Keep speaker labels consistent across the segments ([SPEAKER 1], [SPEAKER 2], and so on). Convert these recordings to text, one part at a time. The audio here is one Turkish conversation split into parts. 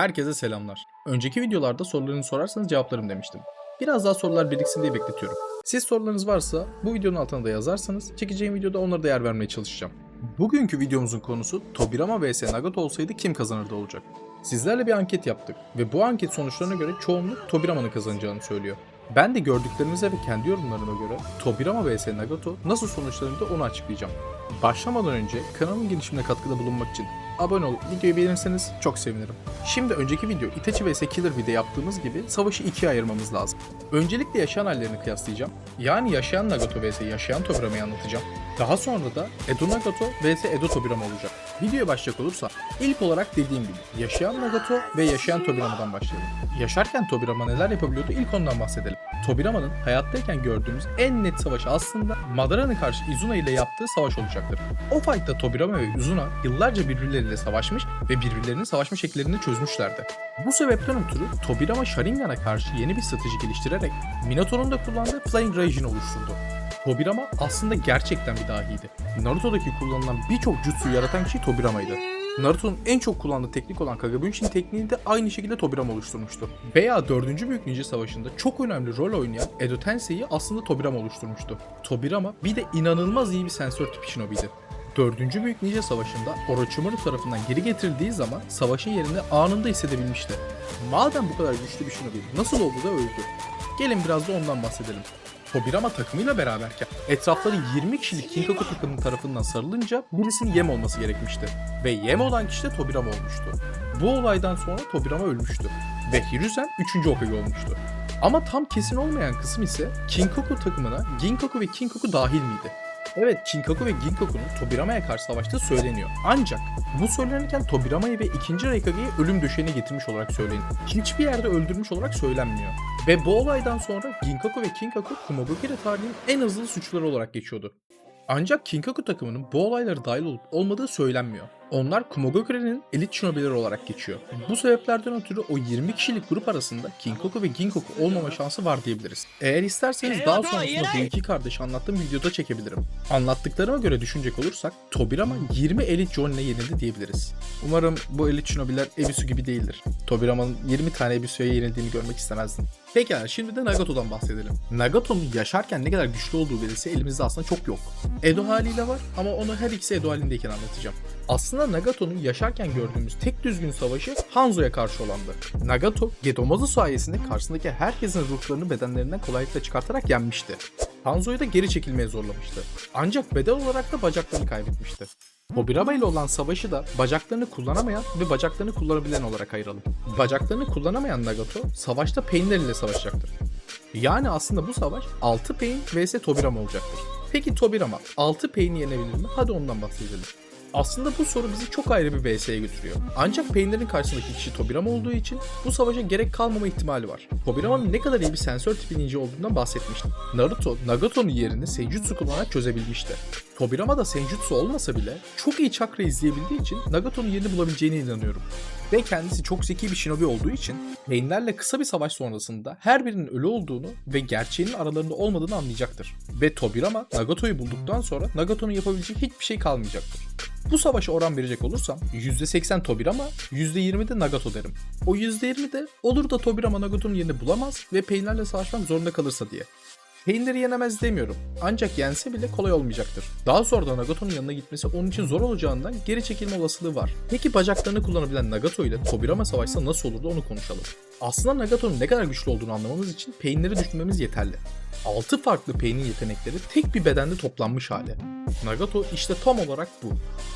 [SPEAKER 1] Herkese selamlar. Önceki videolarda sorularını sorarsanız cevaplarım demiştim. Biraz daha sorular biriksin diye bekletiyorum. Siz sorularınız varsa bu videonun altına da yazarsanız çekeceğim videoda onlara da yer vermeye çalışacağım. Bugünkü videomuzun konusu Tobirama vs Nagato olsaydı kim kazanırdı olacak. Sizlerle bir anket yaptık ve bu anket sonuçlarına göre çoğunluk Tobirama'nın kazanacağını söylüyor. Ben de gördüklerinize ve kendi yorumlarıma göre Tobirama vs Nagato nasıl sonuçlanırdı onu açıklayacağım. Başlamadan önce kanalın gelişimine katkıda bulunmak için abone olup videoyu beğenirseniz çok sevinirim. Şimdi önceki video Itachi vs Killer Bee'de yaptığımız gibi savaşı ikiye ayırmamız lazım. Öncelikle yaşayan hallerini kıyaslayacağım. Yani yaşayan Nagato vs yaşayan Tobirama'yı anlatacağım. Daha sonra da Edo Nagato vs Edo Tobirama olacak. Videoya başlayacak olursa ilk olarak dediğim gibi yaşayan Nagato ve yaşayan Tobirama'dan başlayalım. Yaşarken Tobirama neler yapabiliyordu ilk ondan bahsedelim. Tobirama'nın hayattayken gördüğümüz en net savaşı aslında Madara'nın karşı Izuna ile yaptığı savaş olacaktır. O fight'ta Tobirama ve Izuna yıllarca birbirleriyle savaşmış ve birbirlerinin savaşma şekillerini çözmüşlerdi. Bu sebepten ötürü Tobirama Sharingan'a karşı yeni bir strateji geliştirerek Minato'nun da kullandığı Flying Raijin oluşturdu. Tobirama aslında gerçekten bir dahiydi. Naruto'daki kullanılan birçok jutsuyu yaratan kişi Tobirama'ydı. Naruto'nun en çok kullandığı teknik olan Kagabunshin tekniğini de aynı şekilde Tobirama oluşturmuştu. Veya 4. Büyük Ninja Savaşı'nda çok önemli rol oynayan Edo Tensei'yi aslında Tobirama oluşturmuştu. Tobirama bir de inanılmaz iyi bir sensör tipi shinobi'ydi. 4. Büyük Ninja Savaşı'nda Orochimaru tarafından geri getirildiği zaman savaşın yerini anında hissedebilmişti. Madem bu kadar güçlü bir shinobi nasıl oldu da öldü? Gelin biraz da ondan bahsedelim. Tobirama takımıyla beraberken etrafları 20 kişilik Kinkaku takımının tarafından sarılınca birisinin yem olması gerekmişti. Ve yem olan kişi de Tobirama olmuştu. Bu olaydan sonra Tobirama ölmüştü. Ve Hiruzen 3. Hokage olmuştu. Ama tam kesin olmayan kısım ise Kinkaku takımına Ginkaku ve Kinkaku dahil miydi? Evet Kinkaku ve Ginkaku'nun Tobirama'ya karşı savaştığı söyleniyor. Ancak bu söylenirken Tobirama'yı ve 2. Raikage'yi ölüm döşeğine getirmiş olarak söyleniyor. Hiçbir yerde öldürmüş olarak söylenmiyor. Ve bu olaydan sonra Ginkaku ve Kinkaku Kumogakure tarihinin en hızlı suçluları olarak geçiyordu. Ancak Kinkaku takımının bu olaylara dahil olup olmadığı söylenmiyor. Onlar Kumogakure'nin elit shinobileri olarak geçiyor. Bu sebeplerden ötürü o 20 kişilik grup arasında Kinkaku ve Ginkaku olmama şansı var diyebiliriz. Eğer isterseniz daha sonrasında bu iki kardeşi anlattığım videoda çekebilirim. Anlattıklarıma göre düşünecek olursak Tobirama 20 elit Jonin'e yenildi diyebiliriz. Umarım bu elit shinobiler Ebisu gibi değildir. Tobirama'nın 20 tane Ebisu'ya yenildiğini görmek istemezdim. Pekala şimdi de Nagato'dan bahsedelim. Nagato'nun yaşarken ne kadar güçlü olduğu verisi elimizde aslında çok yok. Edo haliyle var ama onu her ikisi Edo halindeyken anlatacağım. Aslında Nagato'nun yaşarken gördüğümüz tek düzgün savaşı Hanzo'ya karşı olandı. Nagato, Gedomazu sayesinde karşısındaki herkesin ruhlarını bedenlerinden kolaylıkla çıkartarak yenmişti. Hanzo'yu da geri çekilmeye zorlamıştı. Ancak bedel olarak da bacaklarını kaybetmişti. Tobirama ile olan savaşı da bacaklarını kullanamayan ve bacaklarını kullanabilen olarak ayıralım. Bacaklarını kullanamayan Nagato savaşta Pain'ler ile savaşacaktır. Yani aslında bu savaş 6 Pain vs Tobirama olacaktır. Peki Tobirama 6 Pain'i yenebilir mi? Hadi ondan bahsedelim. Aslında bu soru bizi çok ayrı bir VS'ye götürüyor. Ancak Pain'lerin karşısındaki kişi Tobirama olduğu için bu savaşa gerek kalmama ihtimali var. Tobirama'nın ne kadar iyi bir sensör tipi ninja olduğundan bahsetmiştim. Naruto, Nagato'nun yerini Senjutsu kullanarak çözebilmişti. Tobirama Senjutsu olmasa bile çok iyi çakra izleyebildiği için Nagato'nun yerini bulabileceğine inanıyorum. Ve kendisi çok zeki bir shinobi olduğu için Pain'lerle kısa bir savaş sonrasında her birinin ölü olduğunu ve gerçeğinin aralarında olmadığını anlayacaktır. Ve Tobirama Nagato'yu bulduktan sonra Nagato'nun yapabileceği hiçbir şey kalmayacaktır. Bu savaşa oran verecek olursam %80 Tobirama, %20 de Nagato derim. O %20 de olur da Tobirama Nagato'nun yerini bulamaz ve Pain'lerle savaşmak zorunda kalırsa diye. Pain'leri yenemez demiyorum. Ancak yense bile kolay olmayacaktır. Daha sonra da Nagato'nun yanına gitmesi onun için zor olacağından geri çekilme olasılığı var. Peki bacaklarını kullanabilen Nagato ile Tobirama savaşsa nasıl olurdu onu konuşalım. Aslında Nagato'nun ne kadar güçlü olduğunu anlamamız için Pain'leri düşünmemiz yeterli. 6 farklı Pain'in yetenekleri tek bir bedende toplanmış hali. Nagato işte tam olarak bu.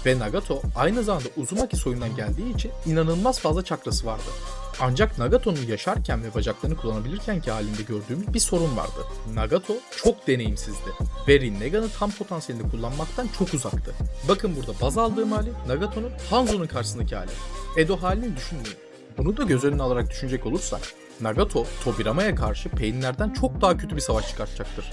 [SPEAKER 1] Ve Nagato aynı zamanda Uzumaki soyundan geldiği için inanılmaz fazla çakrası vardı. Ancak Nagato'nun yaşarken ve bacaklarını kullanabilirken ki halinde gördüğümüz bir sorun vardı. Nagato çok deneyimsizdi ve Rinnegan'ı tam potansiyelini kullanmaktan çok uzaktı. Bakın burada baz aldığım hali Nagato'nun Hanzo'nun karşısındaki hali. Edo halini düşünmeyin. Bunu da göz önüne alarak düşünecek olursak Nagato, Tobirama'ya karşı Pain'lerden çok daha kötü bir savaş çıkartacaktır.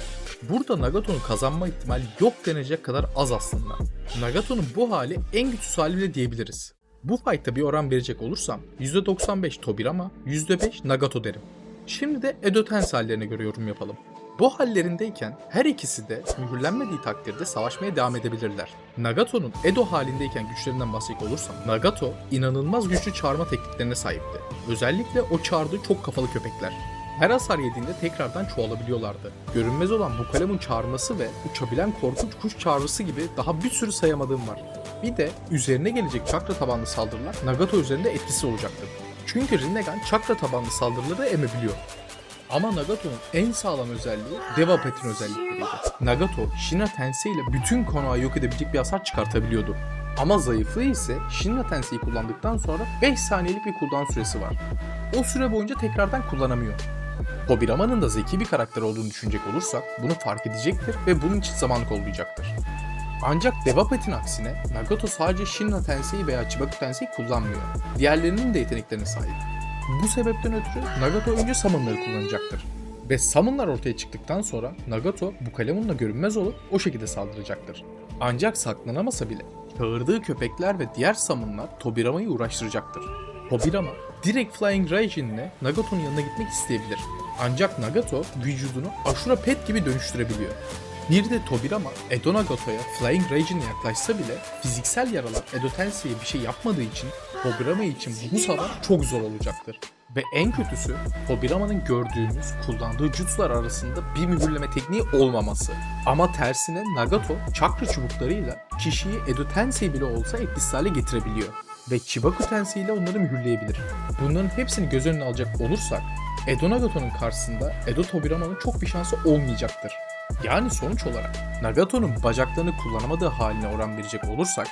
[SPEAKER 1] Burada Nagato'nun kazanma ihtimali yok denecek kadar az aslında. Nagato'nun bu hali en güçsüz hali bile diyebiliriz. Bu fight'ta bir oran verecek olursam %95 Tobirama, %5 Nagato derim. Şimdi de Edo Tensei hallerine göre yorum yapalım. Bu hallerindeyken her ikisi de mühürlenmediği takdirde savaşmaya devam edebilirler. Nagato'nun Edo halindeyken güçlerinden bahsedecek olursam, Nagato inanılmaz güçlü çağırma tekniklerine sahipti. Özellikle o çağırdığı çok kafalı köpekler. Her hasar yediğinde tekrardan çoğalabiliyorlardı. Görünmez olan bu kalemun çağırması ve uçabilen korkunç kuş çağrısı gibi daha bir sürü sayamadığım var. Bir de üzerine gelecek çakra tabanlı saldırılar Nagato üzerinde etkisiz olacaktır. Çünkü Rinnegan çakra tabanlı saldırıları emebiliyor. Ama Nagato'nun en sağlam özelliği Deva Pet'in özellikleriydi. Nagato, Shina Tensei ile bütün konağı yok edebilecek bir hasar çıkartabiliyordu. Ama zayıflığı ise Shinra Tensei'yi kullandıktan sonra 5 saniyelik bir cooldown süresi var. O süre boyunca tekrardan kullanamıyor. Tobirama'nın da zeki bir karakter olduğunu düşünecek olursak bunu fark edecektir ve bunun için zaman kollayacaktır. Ancak Devapet'in aksine Nagato sadece Shinra Tensei veya Chibaku Tensei kullanmıyor. Diğerlerinin de yeteneklerine sahip. Bu sebepten ötürü Nagato önce summonları kullanacaktır. Ve summonlar ortaya çıktıktan sonra Nagato bu kalemunla görünmez olup o şekilde saldıracaktır. Ancak saklanamasa bile çağırdığı köpekler ve diğer summonlar Tobirama'yı uğraştıracaktır. Tobirama direkt Flying Raijin'le Nagato'nun yanına gitmek isteyebilir. Ancak Nagato vücudunu Ashura Pet gibi dönüştürebiliyor. Bir de Tobirama Edo Nagato'ya Flying Raijin'le yaklaşsa bile fiziksel yaralar Edo Tensei'ye bir şey yapmadığı için Tobirama için bu savaş çok zor olacaktır. Ve en kötüsü Tobirama'nın gördüğümüz kullandığı jutsular arasında bir mühürleme tekniği olmaması. Ama tersine Nagato çakra çubuklarıyla kişiyi Edo Tensei bile olsa etkisiz hale getirebiliyor. Ve Chibaku Tensei ile onları mühürleyebilir. Bunların hepsini göz önüne alacak olursak Edo Nagato'nun karşısında Edo Tobirama'nın çok bir şansı olmayacaktır. Yani sonuç olarak Nagato'nun bacaklarını kullanamadığı haline oran verecek olursak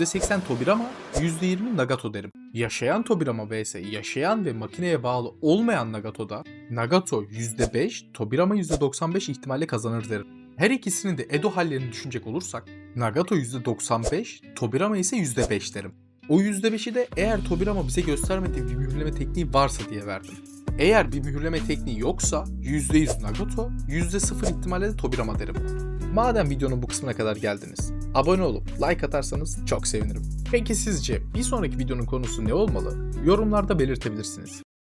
[SPEAKER 1] %80 Tobirama, %20 Nagato derim. Yaşayan Tobirama vs yaşayan ve makineye bağlı olmayan Nagato'da Nagato %5, Tobirama %95 ihtimalle kazanır derim. Her ikisinin de Edo hallerini düşünecek olursak Nagato %95, Tobirama ise %5 derim. O %5'i de eğer Tobirama bize göstermediği bir mühürleme tekniği varsa diye verdim. Eğer bir mühürleme tekniği yoksa %100 Nagato, %0 ihtimalle de Tobirama derim. Madem videonun bu kısmına kadar geldiniz, abone olup like atarsanız çok sevinirim. Peki sizce bir sonraki videonun konusu ne olmalı? Yorumlarda belirtebilirsiniz.